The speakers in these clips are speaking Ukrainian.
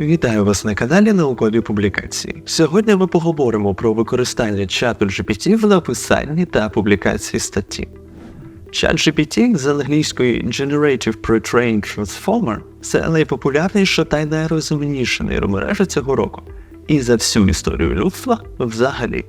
Вітаю вас на каналі Наукові Публікації. Сьогодні ми поговоримо про використання чату GPT в написанні та публікації статті. Чат GPT з англійської Generative Pre-trained Transformer це найпопулярніша та й найрозумніша нейромережа цього року. І за всю історію людства взагалі.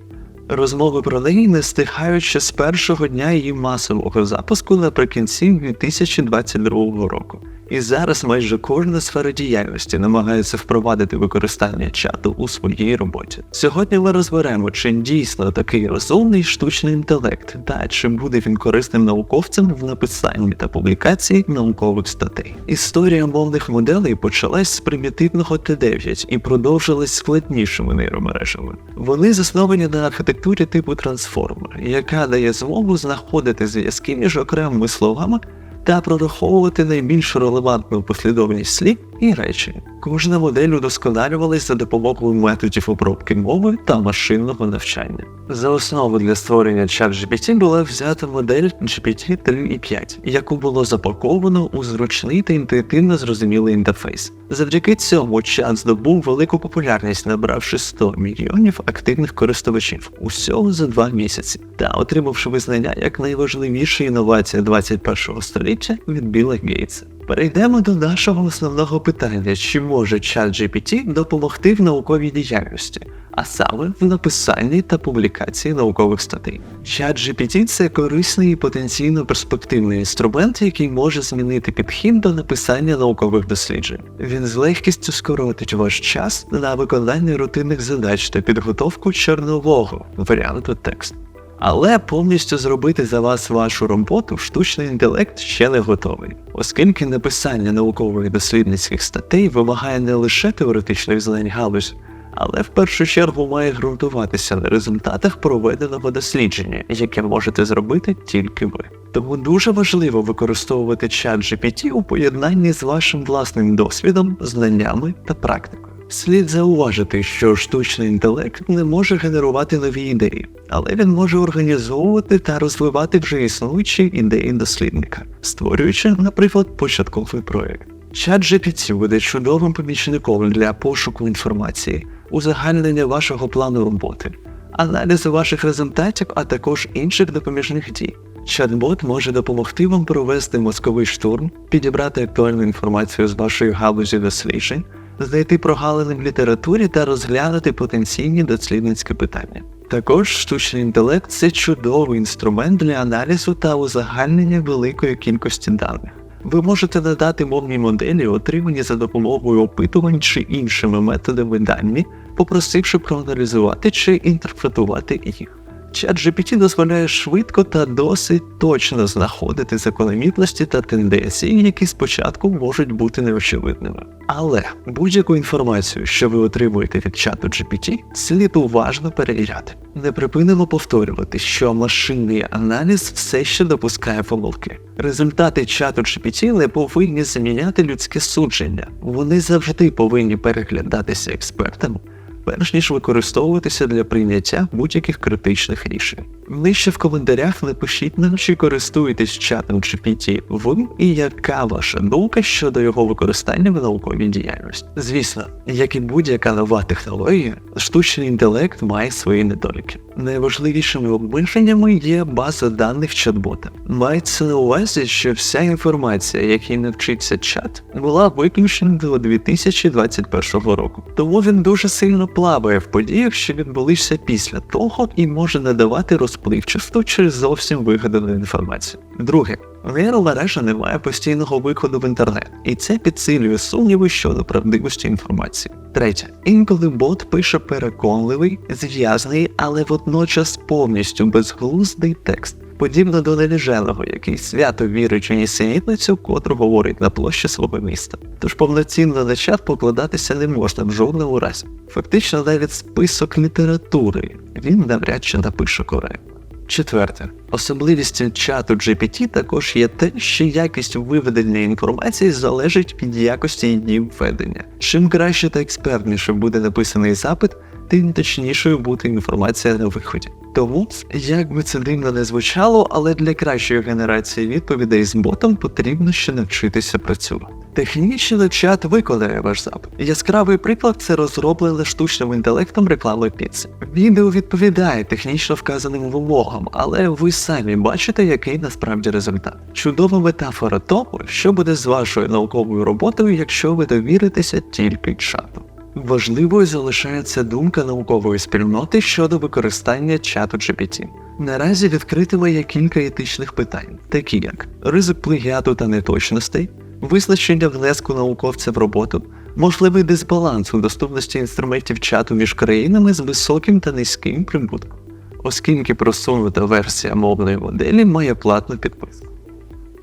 Розмови про неї не стихають ще з першого дня її масового запуску наприкінці 2022 року. І зараз майже кожна сфера діяльності намагається впровадити використання чату у своїй роботі. Сьогодні ми розберемо, чи дійсно такий розумний штучний інтелект, та чи буде він корисним науковцям в написанні та публікації наукових статей. Історія мовних моделей почалась з примітивного Т9 і продовжилась складнішими нейромережами. Вони засновані на архітектурі типу трансформер, яка дає змогу знаходити зв'язки між окремими словами та прораховувати найбільш релевантну послідовність слів і речень. Кожна модель удосконалювалась за допомогою методів обробки мови та машинного навчання. За основу для створення ChatGPT була взята модель GPT 3.5, яку було запаковано у зручний та інтуїтивно зрозумілий інтерфейс. Завдяки цьому чат здобув велику популярність, набравши 100 мільйонів активних користувачів усього за два місяці, та отримавши визнання як найважливіша інновація 21 століття від Біла Гейтса. Перейдемо до нашого основного питання: чи може ChatGPT допомогти в науковій діяльності, а саме в написанні та публікації наукових статей. ChatGPT – це корисний і потенційно перспективний інструмент, який може змінити підхід до написання наукових досліджень. Він з легкістю скоротить ваш час на виконання рутинних задач та підготовку чорнового варіанту тексту. Але повністю зробити за вас вашу роботу штучний інтелект ще не готовий, оскільки написання наукових дослідницьких статей вимагає не лише теоретичних знань галузі, але в першу чергу має ґрунтуватися на результатах проведеного дослідження, яке можете зробити тільки ви. Тому дуже важливо використовувати чат GPT у поєднанні з вашим власним досвідом, знаннями та практикою. Слід зауважити, що штучний інтелект не може генерувати нові ідеї, але він може організовувати та розвивати вже існуючі ідеї дослідника, створюючи, наприклад, початковий проект. Чат GPT буде чудовим помічником для пошуку інформації, узагальнення вашого плану роботи, аналізу ваших результатів, а також інших допоміжних дій. Чат-бот може допомогти вам провести мозковий штурм, підібрати актуальну інформацію з вашої галузі досліджень, знайти прогалини в літературі та розглянути потенційні дослідницькі питання. Також штучний інтелект це чудовий інструмент для аналізу та узагальнення великої кількості даних. Ви можете надати мовній моделі, отримані за допомогою опитувань чи іншими методами дані, попросивши проаналізувати чи інтерпретувати їх. ChatGPT дозволяє швидко та досить точно знаходити закономірності та тенденції, які спочатку можуть бути неочевидними. Але будь-яку інформацію, що ви отримуєте від чату GPT, слід уважно перевіряти. Не припинимо повторювати, що машинний аналіз все ще допускає помилки. Результати чату GPT не повинні заміняти людське судження, вони завжди повинні переглядатися експертами перш ніж використовуватися для прийняття будь-яких критичних рішень. Нижче в коментарях напишіть нам, чи користуєтесь чатом GPT ви і яка ваша думка щодо його використання в науковій діяльності. Звісно, як і будь-яка нова технологія, штучний інтелект має свої недоліки. Найважливішими обмеженнями є база даних чат-бота. Мається на увазі, що вся інформація, якій навчиться чат, була виключена до 2021 року. Тому він дуже сильно плаває в подіях, що відбулися після того, і може надавати розпливчасту чи зовсім вигадану інформацію. Друге, нейромережа не має постійного виходу в інтернет, і це підсилює сумніви щодо правдивості інформації. Третє, інколи бот пише переконливий, зв'язний, але водночас повністю безглуздий текст. Подібно до неліженого, який свято вірить у нісенітницю, котру говорить на площі свого міста. Тож повноцінно на чат покладатися не можна в жодному разі. Фактично, навіть список літератури він навряд чи напише коректно. Четверте, особливістю чату GPT також є те, що якість виведення інформації залежить від якості її введення. Чим краще та експертніше буде написаний запит, тим точнішою буде інформація на виході. Тому, як би це дивно не звучало, але для кращої генерації відповідей з ботом потрібно ще навчитися працювати. Технічний чат виконує ваш запит. Яскравий приклад це розроблене штучним інтелектом реклами піци. Відео відповідає технічно вказаним вимогам, але ви самі бачите, який насправді результат. Чудова метафора того, що буде з вашою науковою роботою, якщо ви довіритеся тільки чату. Важливою залишається думка наукової спільноти щодо використання чату GPT. Наразі відкритими є кілька етичних питань, такі як ризик плагіату та неточностей, визначення внеску науковця в роботу, можливий дисбаланс у доступності інструментів чату між країнами з високим та низьким прибутком, оскільки просунута версія мовної моделі має платну підписку.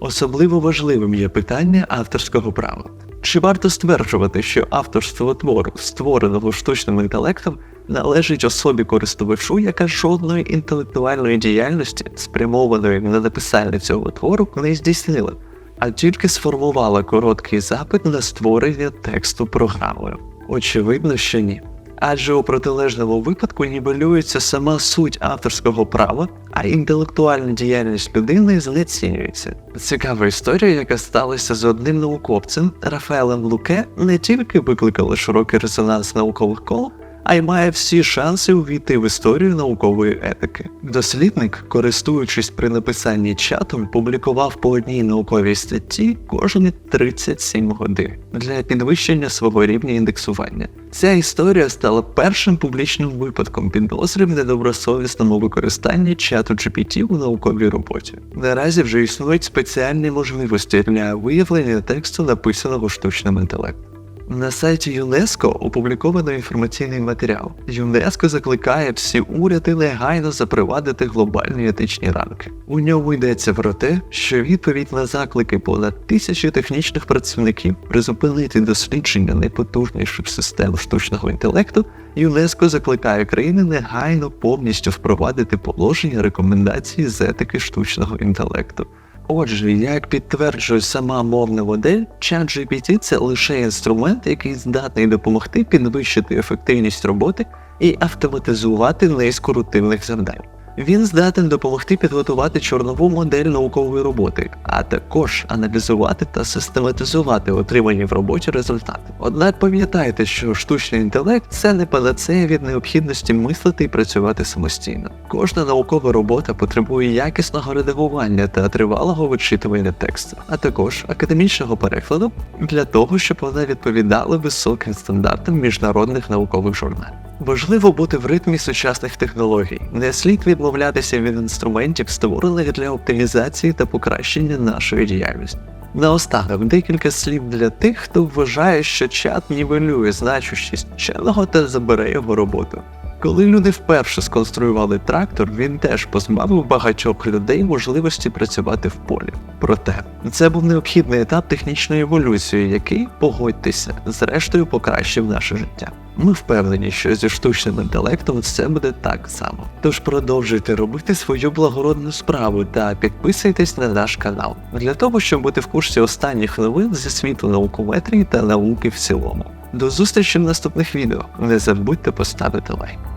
Особливо важливим є питання авторського права. Чи варто стверджувати, що авторство твору, створеного штучним інтелектом, належить особі користувачу, яка жодної інтелектуальної діяльності, спрямованої на написання цього твору, не здійснила, а тільки сформувала короткий запит на створення тексту програмою? Очевидно, що ні. Адже у протилежному випадку нівелюється сама суть авторського права, а інтелектуальна діяльність людини знецінюється. Цікава історія, яка сталася з одним науковцем Рафаелем Луке, не тільки викликала широкий резонанс наукових кол, а й має всі шанси увійти в історію наукової етики. Дослідник, користуючись при написанні чатом, публікував по одній науковій статті кожні 37 годин для підвищення свого рівня індексування. Ця історія стала першим публічним випадком підозри в недобросовісному використанні чату GPT у науковій роботі. Наразі вже існують спеціальні можливості для виявлення тексту, написаного штучним інтелектом. На сайті ЮНЕСКО опубліковано інформаційний матеріал. ЮНЕСКО закликає всі уряди негайно запровадити глобальні етичні рамки. У ньому йдеться про те, що відповідь на заклики понад тисячі технічних працівників призупинити дослідження найпотужніших систем штучного інтелекту, ЮНЕСКО закликає країни негайно повністю впровадити положення рекомендацій з етики штучного інтелекту. Отже, як підтверджує сама мовна модель, ChatGPT – це лише інструмент, який здатний допомогти підвищити ефективність роботи і автоматизувати низку рутинних завдань. Він здатен допомогти підготувати чорнову модель наукової роботи, а також аналізувати та систематизувати отримані в роботі результати. Однак пам'ятайте, що штучний інтелект це не панацея від необхідності мислити і працювати самостійно. Кожна наукова робота потребує якісного редагування та тривалого вичитування тексту, а також академічного перекладу для того, щоб вона відповідала високим стандартам міжнародних наукових журналів. Важливо бути в ритмі сучасних технологій. Не слід відмовлятися від інструментів, створених для оптимізації та покращення нашої діяльності. Наостанок декілька слів для тих, хто вважає, що чат нівелює значущість вченого та забере його роботу. Коли люди вперше сконструювали трактор, він теж позбавив багатьох людей можливості працювати в полі. Проте це був необхідний етап технічної еволюції, який, погодьтеся, зрештою покращив наше життя. Ми впевнені, що зі штучним інтелектом все буде так само. Тож продовжуйте робити свою благородну справу та підписуйтесь на наш канал для того, щоб бути в курсі останніх новин зі світу наукометрії та науки в цілому. До зустрічі в наступних відео. Не забудьте поставити лайк.